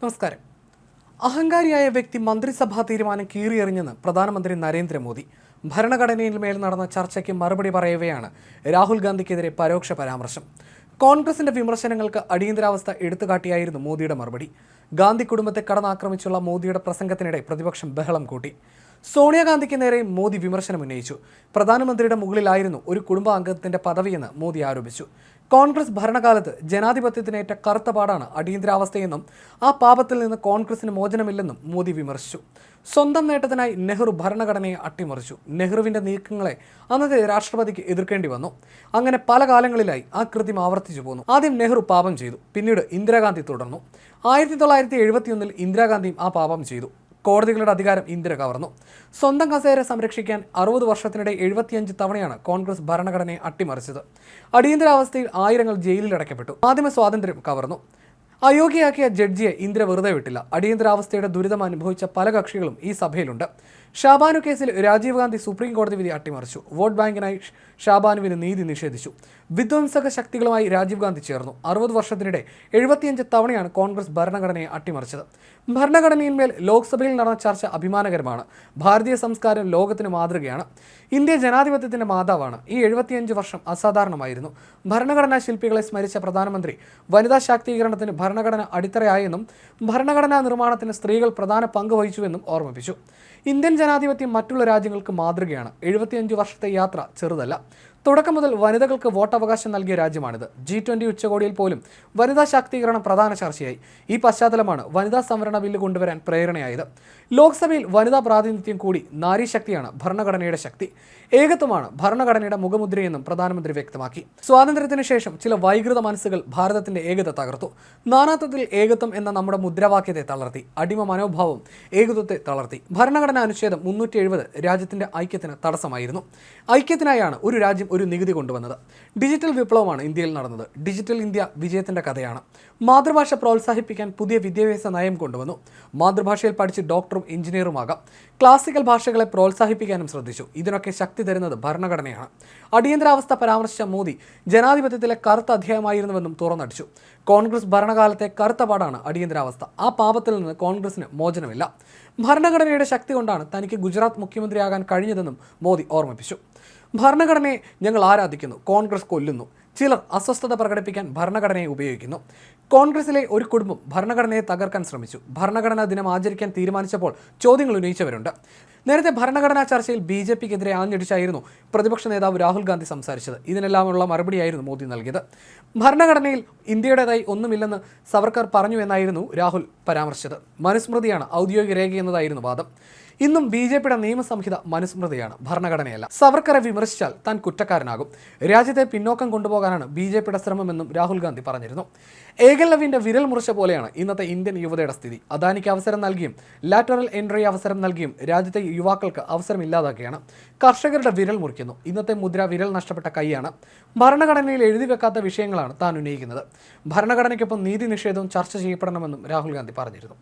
നമസ്കാരം. അഹങ്കാരിയായ വ്യക്തി മന്ത്രിസഭാ തീരുമാനം കീറിയെറിഞ്ഞെന്ന് പ്രധാനമന്ത്രി നരേന്ദ്രമോദി. ഭരണഘടനയിൽ മേൽ നടന്ന ചർച്ചയ്ക്ക് മറുപടി പറയവെയാണ് രാഹുൽ ഗാന്ധിക്കെതിരെ പരോക്ഷ പരാമർശം. കോൺഗ്രസിന്റെ വിമർശനങ്ങൾക്ക് അടിയന്തരാവസ്ഥ എടുത്തുകാട്ടിയായിരുന്നു മോദിയുടെ മറുപടി. ഗാന്ധി കുടുംബത്തെ കടന്നാക്രമിച്ചുള്ള മോദിയുടെ പ്രസംഗത്തിനിടെ പ്രതിപക്ഷം ബഹളം കൂട്ടി. സോണിയാഗാന്ധിക്ക് നേരെ മോദി വിമർശനം ഉന്നയിച്ചു പ്രധാനമന്ത്രിയുടെ മുകളിലായിരുന്നു ഒരു കുടുംബാംഗത്തിന്റെ പദവിയെന്ന് മോദി ആരോപിച്ചു. കോൺഗ്രസ് ഭരണകാലത്ത് ജനാധിപത്യത്തിനേറ്റ കറുത്ത പാടാണ് അടിയന്തരാവസ്ഥയെന്നും ആ പാപത്തിൽ നിന്ന് കോൺഗ്രസിന് മോചനമില്ലെന്നും മോദി വിമർശിച്ചു. സ്വന്തം നേട്ടത്തിനായി നെഹ്റു ഭരണഘടനയെ അട്ടിമറിച്ചു. നെഹ്റുവിന്റെ നീക്കങ്ങളെ അന്നത്തെ രാഷ്ട്രപതിക്ക് എതിർക്കേണ്ടി വന്നു. അങ്ങനെ പല കാലങ്ങളിലായി ആ കൃത്യം ആവർത്തിച്ചു പോന്നു. ആദ്യം നെഹ്റു പാപം ചെയ്തു. പിന്നീട് ഇന്ദിരാഗാന്ധി തുടർന്നു. ആയിരത്തി തൊള്ളായിരത്തി എഴുപത്തിയൊന്നിൽ ഇന്ദിരാഗാന്ധിയും ആ പാപം ചെയ്തു. കോടതികളുടെ അധികാരം ഇന്ദിര കവർന്നു. സ്വന്തം കസേര സംരക്ഷിക്കാൻ അറുപത് വർഷത്തിനിടെ എഴുപത്തിയഞ്ച് തവണയാണ് കോൺഗ്രസ് ഭരണഘടനയെ അട്ടിമറിച്ചത്. അടിയന്തരാവസ്ഥയിൽ ആയിരങ്ങൾ ജയിലിൽ അടയ്ക്കപ്പെട്ടു. മാധ്യമ സ്വാതന്ത്ര്യം കവർന്നു. അയോഗ്യയാക്കിയ ജഡ്ജിയെ ഇന്ദിര വെറുതെ വിട്ടില്ല. അടിയന്തരാവസ്ഥയുടെ ദുരിതം അനുഭവിച്ച പല കക്ഷികളും ഈ സഭയിലുണ്ട്. ഷാബാനു കേസിൽ രാജീവ് ഗാന്ധി സുപ്രീം കോടതി വിധി അട്ടിമറിച്ചു. വോട്ട് ബാങ്കിനായി ഷാബാനുവിന് നീതി നിഷേധിച്ചു. വിധ്വംസക ശക്തികളുമായി രാജീവ് ഗാന്ധി ചേർന്നു. അറുപത് വർഷത്തിനിടെ എഴുപത്തിയഞ്ച് തവണയാണ് കോൺഗ്രസ് ഭരണഘടനയെ അട്ടിമറിച്ചത്. ഭരണഘടനയിന്മേൽ ലോക്സഭയിൽ നടന്ന ചർച്ച അഭിമാനകരമാണ്. ഭാരതീയ സംസ്കാരം ലോകത്തിന് മാതൃകയാണ്. ഇന്ത്യ ജനാധിപത്യത്തിന്റെ മാതാവാണ്. ഈ എഴുപത്തിയഞ്ച് വർഷം അസാധാരണമായിരുന്നു. ഭരണഘടനാ ശില്പികളെ സ്മരിച്ച പ്രധാനമന്ത്രി വനിതാ ശാക്തീകരണത്തിന് ഭരണഘടന അടിത്തറയായെന്നും ഭരണഘടനാ നിർമ്മാണത്തിന് സ്ത്രീകൾ പ്രധാന പങ്ക് വഹിച്ചുവെന്നും ഓർമ്മിപ്പിച്ചു. ഇന്ത്യൻ ജനാധിപത്യം മറ്റുള്ള രാജ്യങ്ങൾക്ക് മാതൃകയാണ്. എഴുപത്തിയഞ്ച് വർഷത്തെ യാത്ര ചെറുതല്ല. തുടക്കം മുതൽ വനിതകൾക്ക് വോട്ടവകാശം നൽകിയ രാജ്യമാണിത്. ജി ട്വന്റി ഉച്ചകോടിയിൽ പോലും വനിതാ ശാക്തീകരണം പ്രധാന ചർച്ചയായി. ഈ പശ്ചാത്തലമാണ് വനിതാ സംവരണ ബില്ല് കൊണ്ടുവരാൻ പ്രേരണയായത്. ലോക്സഭയിൽ വനിതാ പ്രാതിനിധ്യം കൂടി നാരീശക്തിയാണ് ഭരണഘടനയുടെ ശക്തി. ഏകത്വമാണ് ഭരണഘടനയുടെ മുഖമുദ്രയെന്നും പ്രധാനമന്ത്രി വ്യക്തമാക്കി. സ്വാതന്ത്ര്യത്തിന് ശേഷം ചില വൈകൃത മനസ്സുകൾ ഭാരതത്തിന്റെ ഏകത തകർത്തു. നാനാത്വത്തിൽ ഏകത്വം എന്ന നമ്മുടെ മുദ്രാവാക്യത്തെ തളർത്തി. അടിമ മനോഭാവം ഏകത്വത്തെ തളർത്തി. ഭരണഘടനാ അനുച്ഛേദം മുന്നൂറ്റി എഴുപത് രാജ്യത്തിന്റെ ഐക്യത്തിന് തടസ്സമായിരുന്നു. ഐക്യത്തിനായാണ് ഒരു രാജ്യം ഒരു നികുതി കൊണ്ടുവന്നത്. ഡിജിറ്റൽ വിപ്ലവമാണ് ഇന്ത്യയിൽ നടന്നത്. ഡിജിറ്റൽ ഇന്ത്യ വിജയത്തിന്റെ കഥയാണ്. മാതൃഭാഷ പ്രോത്സാഹിപ്പിക്കാൻ പുതിയ വിദ്യാഭ്യാസ നയം കൊണ്ടുവന്നു. മാതൃഭാഷയിൽ പഠിച്ച് ഡോക്ടറും എഞ്ചിനീയറുമാകാം ക്ലാസിക്കൽ ഭാഷകളെ പ്രോത്സാഹിപ്പിക്കാനും ശ്രദ്ധിച്ചു. ഇതിനൊക്കെ ശക്തി തരുന്നത് ഭരണഘടനയാണ്. അടിയന്തരാവസ്ഥ പരാമർശിച്ച മോദി ജനാധിപത്യത്തിലെ കറുത്ത അധ്യായമായിരുന്നുവെന്നും തുറന്നടിച്ചു. കോൺഗ്രസ് ഭരണകാലത്തെ കറുത്ത പാടാണ് അടിയന്തരാവസ്ഥ. ആ പാപത്തിൽ നിന്ന് കോൺഗ്രസിന് മോചനമില്ല. ഭരണഘടനയുടെ ശക്തി കൊണ്ടാണ് തനിക്ക് ഗുജറാത്ത് മുഖ്യമന്ത്രിയാകാൻ കഴിഞ്ഞതെന്നും മോദി ഓർമ്മിപ്പിച്ചു. ഭരണഘടനയെ ഞങ്ങൾ ആരാധിക്കുന്നു. കോൺഗ്രസ് കൊല്ലുന്നു. ചിലർ അസ്വസ്ഥത പ്രകടിപ്പിക്കാൻ ഭരണഘടനയെ ഉപയോഗിക്കുന്നു. കോൺഗ്രസിലെ ഒരു കുടുംബം ഭരണഘടനയെ തകർക്കാൻ ശ്രമിച്ചു. ഭരണഘടനാ ദിനം ആചരിക്കാൻ തീരുമാനിച്ചപ്പോൾ ചോദ്യങ്ങൾ ഉന്നയിച്ചവരുണ്ട്. നേരത്തെ ഭരണഘടനാ ചർച്ചയിൽ ബി ജെ പിക്കെതിരെ ആഞ്ഞടിച്ചായിരുന്നു പ്രതിപക്ഷ നേതാവ് രാഹുൽ ഗാന്ധി സംസാരിച്ചത്. ഇതിനെല്ലാമുള്ള മറുപടിയായിരുന്നു മോദി നൽകിയത്. ഭരണഘടനയിൽ ഇന്ത്യയുടേതായി ഒന്നുമില്ലെന്ന് സവർക്കർ പറഞ്ഞു എന്നായിരുന്നു രാഹുൽ പരാമർശിച്ചത്. മനുസ്മൃതിയാണ് ഔദ്യോഗിക രേഖയെന്നതായിരുന്നു വാദം. ഇന്നും ബി ജെ പിയുടെ നിയമസംഹിത മനുസ്മൃതിയാണ് ഭരണഘടനയല്ല. സവർക്കറെ വിമർശിച്ചാൽ താൻ കുറ്റക്കാരനാകും. രാജ്യത്തെ പിന്നോക്കം കൊണ്ടുപോകാനാണ് ബി ജെ പിയുടെ ശ്രമമെന്നും രാഹുൽ ഗാന്ധി പറഞ്ഞിരുന്നു. ഏകലവിന്റെ വിരൽ മുറിച്ച പോലെയാണ് ഇന്നത്തെ ഇന്ത്യൻ യുവതയുടെ സ്ഥിതി. അദാനിക്ക് അവസരം നൽകിയും ലാറ്ററൽ എൻട്രി അവസരം നൽകിയും രാജ്യത്തെ യുവാക്കൾക്ക് അവസരം ഇല്ലാതാക്കുകയാണ്. കർഷകരുടെ വിരൽ മുറിക്കുന്നു. ഇന്നത്തെ മുദ്ര വിരൽ നഷ്ടപ്പെട്ട കൈയാണ്. ഭരണഘടനയിൽ എഴുതി വെക്കാത്ത വിഷയങ്ങളാണ് താൻ ഉന്നയിക്കുന്നത്. ഭരണഘടനയ്ക്കൊപ്പം നീതി നിഷേധവും ചർച്ച ചെയ്യപ്പെടണമെന്നും രാഹുൽ ഗാന്ധി പറഞ്ഞിരുന്നു.